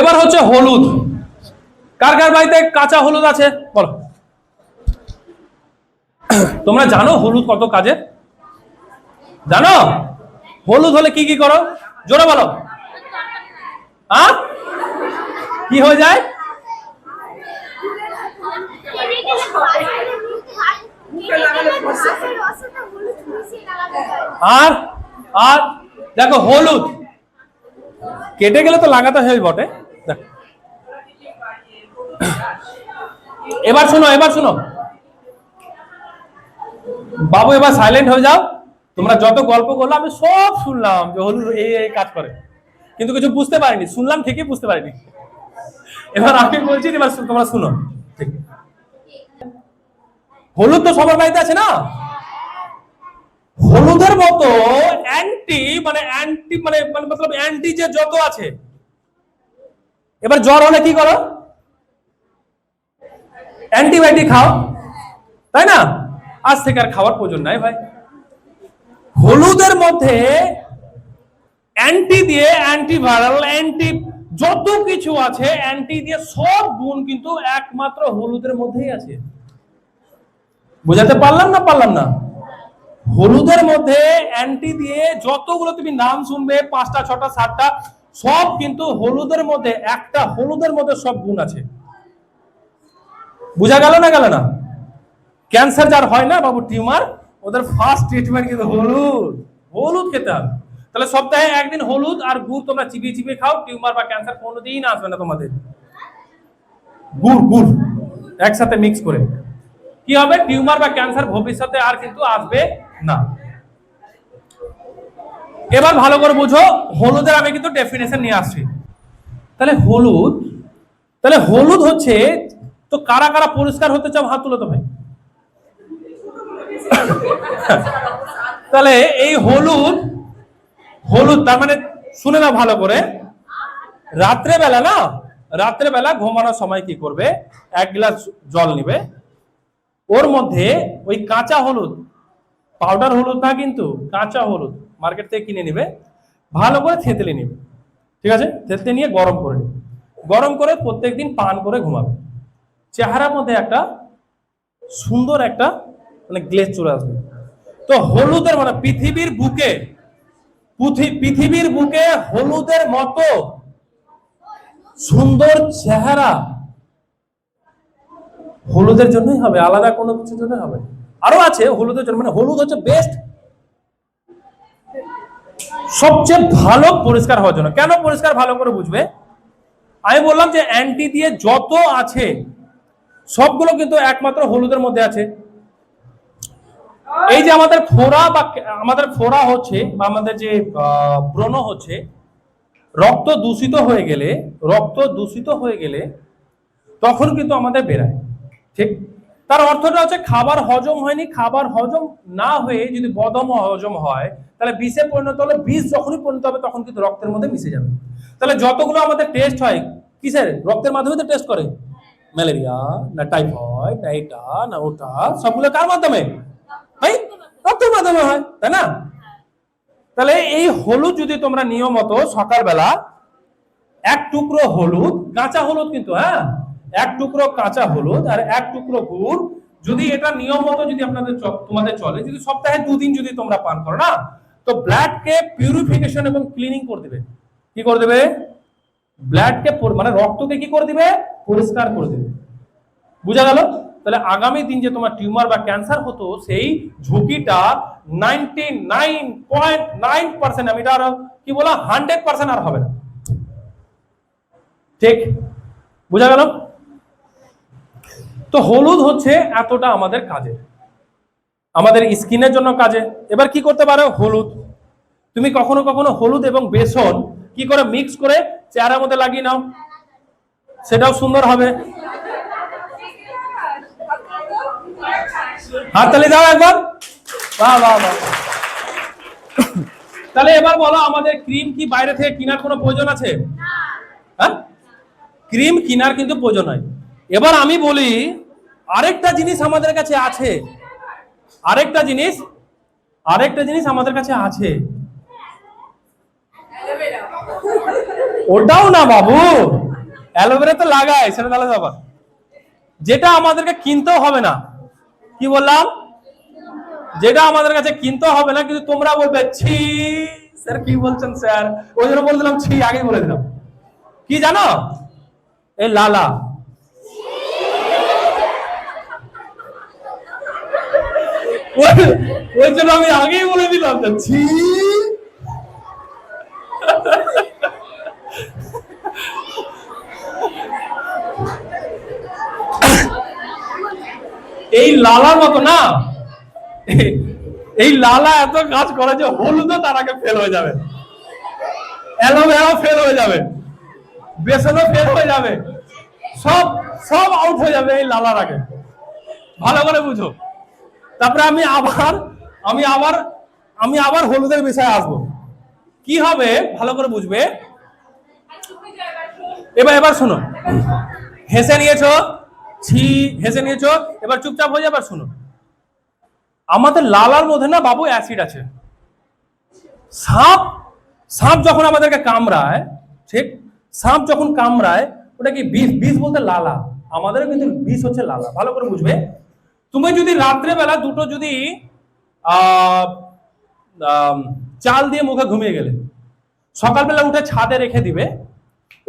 এবার হচ্ছে হলুদ। কার কার বাড়িতে কাঁচা হলুদ আছে? বলো। তোমরা জানো হলুদ কত কাজে? জানো? হলুদ হলে কি কি করো? জোরে বলো। হ্যাঁ কি হয়ে যায়? আর আর, দেখো হলুদ। কেটে গেলে তো লাগাতে হয় বটে। এবার শোনো এবার শোনো। বাবু, এবার সাইলেন্ট হয়ে যাও। তোমরা যত গল্প করল, আমি সব শুনলাম যে হলুদ এই এই কাজ করে। কিন্তু কিছু বুঝতে পারিনি। শুনলাম ঠিকই বুঝতে পারিনি। এবার আমি বলছি এবার তোমরা শুনো। হলুদ তো সবার বাড়িতে আছে না? হলুদের মতো অ্যান্টি মানে অ্যান্টি মানে মানে মতলব অ্যান্টি যে যত আছে। এবার জ্বর হলে কি করো? অ্যান্টিবায়োটিক খাও। তাই না? আজ থেকে আর খাওয়ার প্রয়োজন নাই ভাই। হলুদের মধ্যে অ্যান্টি দিয়ে অ্যান্টিভাইরাল অ্যান্টি যত কিছু আছে, অ্যান্টি দিয়ে সব গুণ কিন্তু একমাত্র হলুদের মধ্যেই আছে। বোঝাতে পারলাম না পারলাম না? হলুদের মধ্যে অ্যান্টি দিয়ে যতগুলো তুমি নাম শুনবে, পাঁচটা, ছটা, সাতটা, সব কিন্তু হলুদের মধ্যে, একটা হলুদের মধ্যে সব গুণ আছে। বুঝা গেল না গেল না? ক্যান্সার যার হয় না, বাবু টিউমার ওদের ফার্স্ট ট্রিটমেন্ট কিন্তু হলুদ। হলুদ খেতে হবে। তাহলে সপ্তাহে একদিন হলুদ আর গুড় তোমরা চিবিয়ে চিবিয়ে খাও টিউমার বা ক্যান্সার কোনোদিন আসবে না তোমাদের। গুড় গুড়, একসাথে মিক্স করে। কি হবে? টিউমার বা ক্যান্সার ভবিষ্যতে আর কিন্তু আসবে না। এবার ভালো করে বুঝো, হলুদের আমি কিন্তু ডেফিনেশন নিয়ে আসছি। তাহলে হলুদ তাহলে হলুদ হচ্ছে তো কারা কারা পরিষ্কার হতে চাও হাত তুলো তো ভাই। তাহলে এই হলুদ হলুদ তার মানে শুনে না ভালো করে। রাত্রে বেলা না রাত্রে বেলা ঘুমানোর সময় কি করবে? এক গ্লাস জল নিবে। ওর মধ্যে ওই কাঁচা হলুদ, পাউডার হলুদ না কিন্তু কাঁচা হলুদ মার্কেট থেকে কিনে নিবে, ভালো করে থেতলে নিবে। ঠিক আছে? থেতলে নিয়ে গরম করে নিবে। গরম করে প্রত্যেকদিন পান করে ঘুমাবে। চেহারার মধ্যে একটা সুন্দর একটা মানে গ্লেজ চলে আসবে। তো হলুদের মানে পৃথিবীর বুকে পৃথিবীর বুকে হলুদের মতো সুন্দর চেহারা হলুদের জন্যই হবে, আলাদা কোনো কিছুর জন্য হবে আরও আছে হলুদের জন্য মানে হলুদ হচ্ছে বেস্ট সবচেয়ে ভালো পরিষ্কার হওয়ার জন্য। কেন পরিষ্কার ভালো করে বুঝবে? আমি বললাম যে অ্যান্টি দিয়ে যত আছে সবগুলো কিন্তু একমাত্র হলুদের মধ্যে আছে। এই যে আমাদের ফোড়া বা আমাদের ফোড়া হচ্ছে বা আমাদের যে ব্রণ হচ্ছে, রক্ত দূষিত হয়ে গেলে, রক্ত দূষিত হয়ে গেলে তখন কিন্তু আমাদের বেরায়। ঠিক? তার অর্থটা হচ্ছে খাবার হজম হয়নি, খাবার হজম না হয়ে যদি বদম হজম হয়, তাহলে বিষে পরিণত হলে বিষ যখনই পরিণত হবে তখন কিন্তু রক্তের মধ্যে মিশে যাবে। তাহলে যতগুলো আমাদের টেস্ট হয়, কিসের? রক্তের মাধ্যমে তো টেস্ট করে। ম্যালেরিয়া না টাইফয়েড না এটা না ওটা সবগুলো কার মাধ্যমে? ভাই, রক্তের মাধ্যমে হয়, তাই না? তাহলে এই হলুদ যদি তোমরা নিয়মত সকালবেলা, এক টুকরো হলুদ, কাঁচা হলুদ কিন্তু হ্যাঁ? এক টুকরো কাঁচা হলুদ আর এক টুকরো গুড়, যদি এটা নিয়ম মতো যদি আপনাদের তোমাদের চলে, যদি সপ্তাহে দুদিন যদি তোমরা পান করো, না? তো ব্লাডকে পিউরিফিকেশন এবং ক্লিনিং করে দেবে। কি করে দেবে? ব্লাডকে মানে রক্তকে কি করে দিবে? পরিষ্কার করে দেবে। বুঝা গেল? তাহলে আগামী দিন যে তোমার টিউমার বা ক্যান্সার হতো, সেই ঝুঁকিটা ninety nine point nine percent আমি এটা কি বলা হান্ড্রেড পার্সেন্ট আর হবে না। ঠিক? বুঝা গেল? তো হলুদ হচ্ছে এতটা আমাদের কাজে আমাদের স্কিনের জন্য কাজে। এবার কি করতে পারো? হলুদ। তুমি কখনো কখনো হলুদ এবং বেসন কি করে মিক্স করে চেহারার মধ্যে লাগিয়ে নাও। সেটাও সুন্দর হবে। হাততালি দাও একবার। বাহ বাহ বাহ। তাহলে এবার বলো, আমাদের ক্রিম কি বাইরে থেকে কেনার কোনো প্রয়োজন আছে? হ্যাঁ? ক্রিম কেনার কিন্তু প্রয়োজন হয় এবার আমি বলি, আরেকটা জিনিস আমাদের কাছে আছে। আরেকটা জিনিস আরেকটা জিনিস আমাদের কাছে আছে। ওটাও না বাবু। অ্যালোভেরা তো লাগায়, সেটা তাহলে ব্যাপার। যেটা আমাদেরকে কিনতেও হবে না। কি বললাম? যেটা আমাদের কাছে কিনতে হবে না, কিন্তু তোমরা বলবে, ছি, স্যার, কি বলছেন, স্যার? ওই জন্য বলে দিলাম, ছি, আগে বলে দিলাম। কি জানো? এই লালা। ওই- জন্য আমি আগেই বলে দিলাম ছি। এই লালার মতো না। এই লালা এত কাজ করে যে হলুদও তার আগে ফেল হয়ে যাবে। অ্যালোভেরাও ফেল হয়ে যাবে। বেসনও ফেল হয়ে যাবে। সব সব আউট হয়ে যাবে এই লালার আগে। ভালো করে বুঝো। তারপরে আমি আবার আমি আবার আমি আবার হলুদের বিষয়ে আসব। কি হবে? ভালো করে বুঝবে। এবার এবার শোনো। হেসে নিয়েছো? ছি হেসে নিয়েছো। এবার চুপচাপ হয়ে যাবার শুনো। আমাদের লালার মধ্যে না বাবু অ্যাসিড আছে। সাপ সাপ যখন আমাদেরকে কামড়ায়, ঠিক? সাপ যখন কামড়ায়, ওটা কি বিষ? বিষ বলতে লালা। আমাদেরও কিন্তু বিষ হচ্ছে লালা। ভালো করে বুঝবে। তুমি যদি রাত্রেবেলা দুটো যদি চাল দিয়ে মুখে ঘুমিয়ে গেলে, সকালবেলা উঠে ছাদে রেখে দিবে,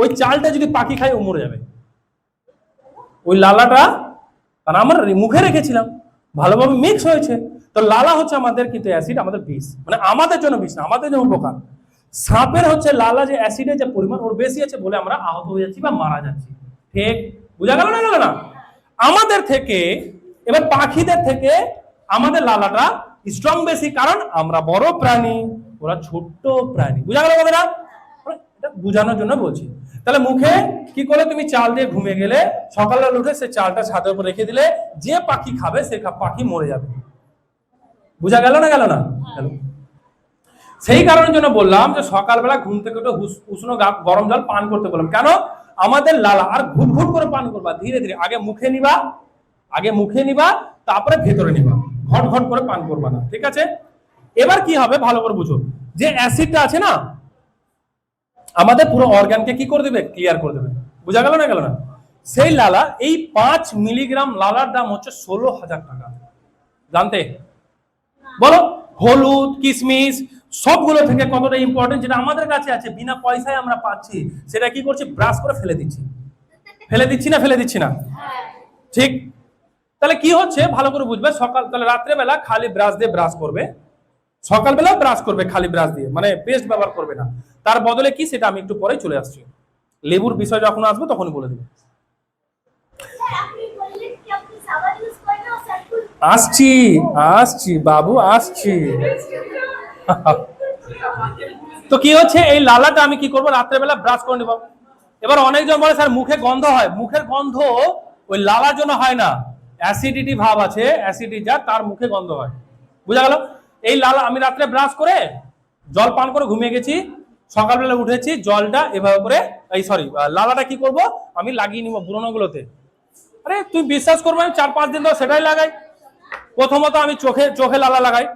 ওই চালটা যদি পাখি খায়, ও মরে যাবে। ওই লালাটা কারণ আমার মুখে রেখেছিলাম। ভালোভাবে মিক্স হয়েছে। তো লালা হচ্ছে আমাদের কিন্তু অ্যাসিড আমাদের বিষ। মানে আমাদের জন্য বিষ না, আমাদের জন্য উপকার। সাপের হচ্ছে লালা যে অ্যাসিডের যে পরিমাণ, ওর বেশি আছে বলে আমরা আহত হয়ে যাচ্ছি বা মারা যাচ্ছি। ঠিক? বুঝা গেল না গেল না? আমাদের থেকে, এবার পাখিদের থেকে আমাদের লালাটা স্ট্রং বেশি, কারণ আমরা বড় প্রাণী, ওরা ছোট্ট প্রাণী। বুঝা গেল মানে এটা বোঝানোর জন্য বলছি। তাহলে মুখে কি করে তুমি চাল দিয়ে ঘুমিয়ে গেলে? সকালবেলা উঠে সে চালটা ছাদের উপর রেখে দিলে, যে পাখি খাবে সে পাখি মরে যাবে। বুঝা গেল না গেল না? সেই কারণের জন্য বললাম যে সকালবেলা ঘুম থেকে উঠে উষ্ণ গরম জল পান করতে বললাম। কেন? আমাদের লালা আর ঘুট ঘুট করে পান করবা ধীরে ধীরে। আগে মুখে নিবা, আগে মুখে নিবা, তারপরে ভেতরে নিবা। ঘট ঘট করে পান করবা না। ঠিক আছে? এবার কি হবে? ভালো করে বুঝো। যে অ্যাসিডটা আছে না আমাদের পুরো অর্গানকে কি করে দেবে? ক্লিয়ার করে দেবে। বোঝা গেল না গেল না? সেই লালা, এই পাঁচ মিলিগ্রাম লালার দাম হচ্ছে ষোলো হাজার টাকা। জানতে? বলো? হলুদ কিশমিশ সবগুলো থেকে কতটা ইম্পর্টেন্ট যেটা আমাদের কাছে আছে, বিনা পয়সায় আমরা পাচ্ছি, সেটা কি করছি? ব্রাশ করে ফেলে দিচ্ছি। ফেলে দিচ্ছি না, ফেলে দিচ্ছি না? ঠিক? তাহলে কি হচ্ছে? ভালো করে বুঝবে, সকাল তাহলে রাত্রেবেলা খালি ব্রাশ দিয়ে ব্রাশ করবে। সকালবেলা ব্রাশ করবে খালি ব্রাশ দিয়ে মানে পেস্ট ব্যবহার করবে না। তার বদলে কি সেটা আমি একটু পরে চলে আসছি। লেবুর বিষয় যখন আসবে তখনই বলে দেবো। আসছি আসছি, বাবু, আসছি। তো কি হচ্ছে? এই লালাটা আমি কি করব? রাত্রেবেলা ব্রাশ করে নেব। এবার অনেকজন বলে, স্যার, মুখে গন্ধ হয়। মুখের গন্ধ ওই লালার জন্য হয় না। অ্যাসিডিটি ভাব আছে অ্যাসিডি যা, তার মুখে গন্ধ হয়। বুঝা গেল? এই লালা, আমি রাত্রে ব্রাশ করে জল পান করে ঘুমিয়ে গেছি। সকালবেলা উঠেছি, জলটা এভাবে করে, এই সরি লালাটা কি করব? আমি লাগিয়ে নিব গুলোতে আরে, তুই বিশ্বাস করব, আমি চার পাঁচ দিন ধরে সেটাই লাগাই। প্রথমত আমি চোখে চোখে লালা লাগাই।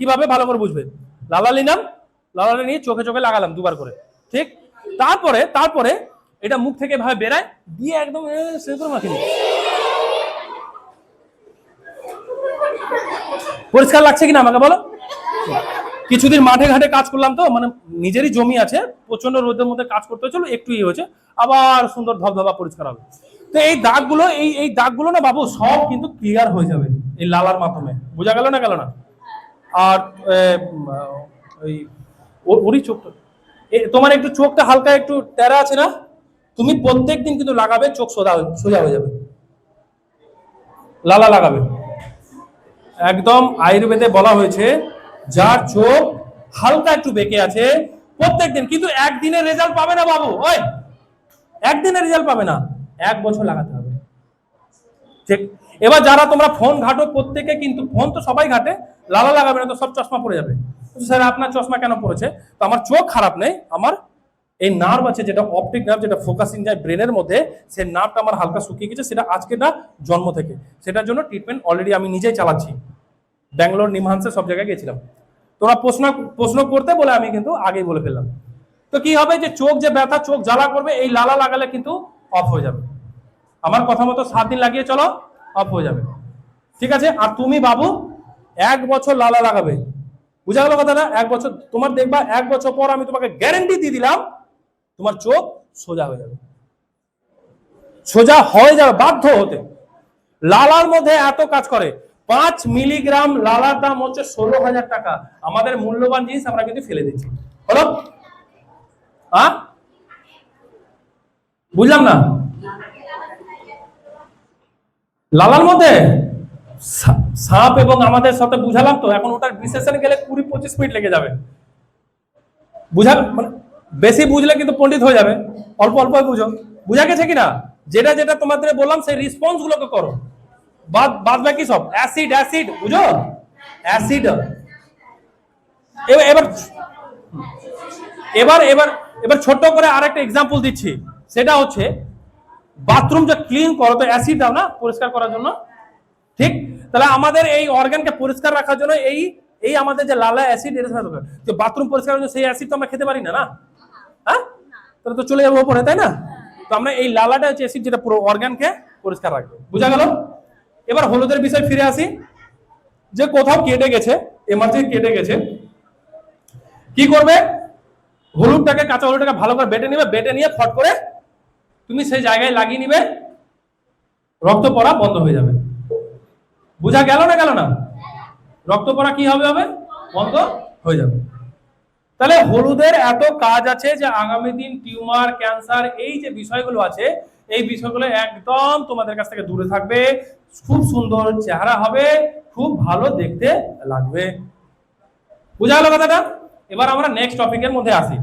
কীভাবে? ভালো করে বুঝবে। লালা নিলাম, লালাটা নিয়ে চোখে চোখে লাগালাম দুবার করে। ঠিক? তারপরে তারপরে এটা মুখ থেকে ভাবে বেরায় দিয়ে একদম সে করে মাখিয়ে পরিষ্কার লাগছে কিনা আমাকে বলো? কিছুদিন মাঠে ঘাটে কাজ করলাম তো মানে নিজেরই জমি আছে প্রচণ্ড রোদের মধ্যে কাজ করতে হয়েছিল, একটু ইয়ে হয়েছে, আবার সুন্দর ধবধবা পরিষ্কার হবে। তো এই দাগগুলো, এই এই দাগগুলো না বাবু, সব কিন্তু ক্লিয়ার হয়ে যাবে এই লালার মাধ্যমে। বোঝা গেল না গেল না? আর ওই ওরই চোখটা। তোমার একটু চোখটা হালকা একটু টেরা আছে না? তুমি প্রত্যেক দিন কিন্তু লাগাবে, চোখ সোজা সোজা হয়ে যাবে। লালা লাগাবে। একদম আয়ুর্বেদে বলা হয়েছে যার চোখ হালকা একটু বেঁকে আছে প্রত্যেক দিন কিন্তু একদিনের রেজাল্ট পাবে না বাবু? ওই, একদিনের রেজাল্ট পাবে না। এক বছর লাগাতে হবে। ঠিক। এবার যারা তোমরা ফোন ঘাটো, প্রত্যেকে কিন্তু ফোন তো সবাই ঘাটে, লালা লাগাবে না তো সব চশমা পড়ে যাবে। স্যার, আপনার চশমা কেন পড়েছে? তো আমার চোখ খারাপ নেই, আমার এই নার্ভ আছে, যেটা অপটিক নার্ভ যেটা ফোকাসিং যায় ব্রেনের মধ্যে, সেই নার্ভটা আমার হালকা শুকিয়ে গেছে, সেটা আজকে না, জন্ম থেকে। সেটার জন্য ট্রিটমেন্ট অলরেডি আমি নিজেই চালাচ্ছি। ব্যাঙ্গালোর, নিমহান্সে সব জায়গায় গেছিলাম তোমরা প্রশ্ন প্রশ্ন করতে বলে আমি কিন্তু আগেই বলে ফেললাম। তো কি হবে যে চোখ যে ব্যথা, চোখ জ্বালা করবে, এই লালা লাগালে কিন্তু অফ হয়ে যাবে। আমার কথা মতো সাত দিন লাগিয়ে চলো অফ হয়ে যাবে। ঠিক আছে? আর তুমি বাবু, এক বছর লালা লাগাবে। বুঝা গেল কথাটা? এক বছর, তোমার দেখবা এক বছর পর আমি তোমাকে গ্যারেন্টি দিয়ে দিলাম, তোমার চোখ সোজা হয়ে যাবে। সোজা হয়ে যাবে, বাধ্য হতে। লালার মধ্যে এত কাজ করে পাঁচ মিলিগ্রাম লালার দাম হচ্ছে ষোলো হাজার টাকা। আমাদের মূল্যবান জিনিস আমরা কিন্তু ফেলে দিচ্ছি। হলো? হ্যাঁ বুঝলাম না। লালার মধ্যে সাপ এবং আমাদের সাথে বুঝালাম তো, এখন ওটার বিশ্লেষণে গেলে কুড়ি পঁচিশ মিনিট লেগে যাবে। বুঝা মানে বেশি বুঝলে কিন্তু পণ্ডিত হয়ে যাবে। অল্প অল্প বুঝো। বুঝা গেছে কিনা? যেটা যেটা তোমাদের বললাম, সেই রেসপন্স গুলোকে করো। বাদ বাদ বাকি সব। অ্যাসিড অ্যাসিড বুঝো? অ্যাসিড এবার এবার এবার এবার ছোট্ট করে আরেকটা এক্সাম্পল দিচ্ছি। সেটা হচ্ছে বাথরুম যে ক্লিন করো, তো অ্যাসিড দাও না পরিষ্কার করার জন্য? ঠিক? তাহলে আমাদের এই অর্গানকে পরিষ্কার রাখার জন্য এই এই আমাদের যে লালা অ্যাসিড এটা দরকার। যে বাথরুম পরিষ্কার সেই অ্যাসিড তো আমরা খেতে পারি না না? হ্যাঁ? তাহলে তো চলে যাব ওপরে তাই না? তো আমরা এই লালাটা হচ্ছে অ্যাসিড যেটা পুরো অর্গানকে পরিষ্কার রাখবে। বুঝা গেল? এবার হলুদের বিষয় ফিরে আসি। যে কোথাও কেটে গেছে এমার্জেন্সি কেটে গেছে, কি করবে? হলুদটাকে, কাঁচা হলুদটাকে ভালো করে বেটে নিবে, বেটে নিয়ে ফট করে তুমি সেই জায়গায় লাগিয়ে নিবে, রক্ত পড়া বন্ধ হয়ে যাবে। বুঝা গেল না গেল না? রক্ত পড়া কি হবে হবে? বন্ধ হয়ে যাবে। তাহলে হলুদের এত কাজ আছে যে আগামী দিন টিউমার, ক্যান্সার, এই যে বিষয়গুলো আছে, এই বিষয়গুলো একদম তোমাদের কাছ থেকে দূরে থাকবে। খুব সুন্দর চেহারা হবে, খুব ভালো দেখতে লাগবে। বুঝা গেল কথাটা? এবার আমরা নেক্সট টপিকের মধ্যে আসি।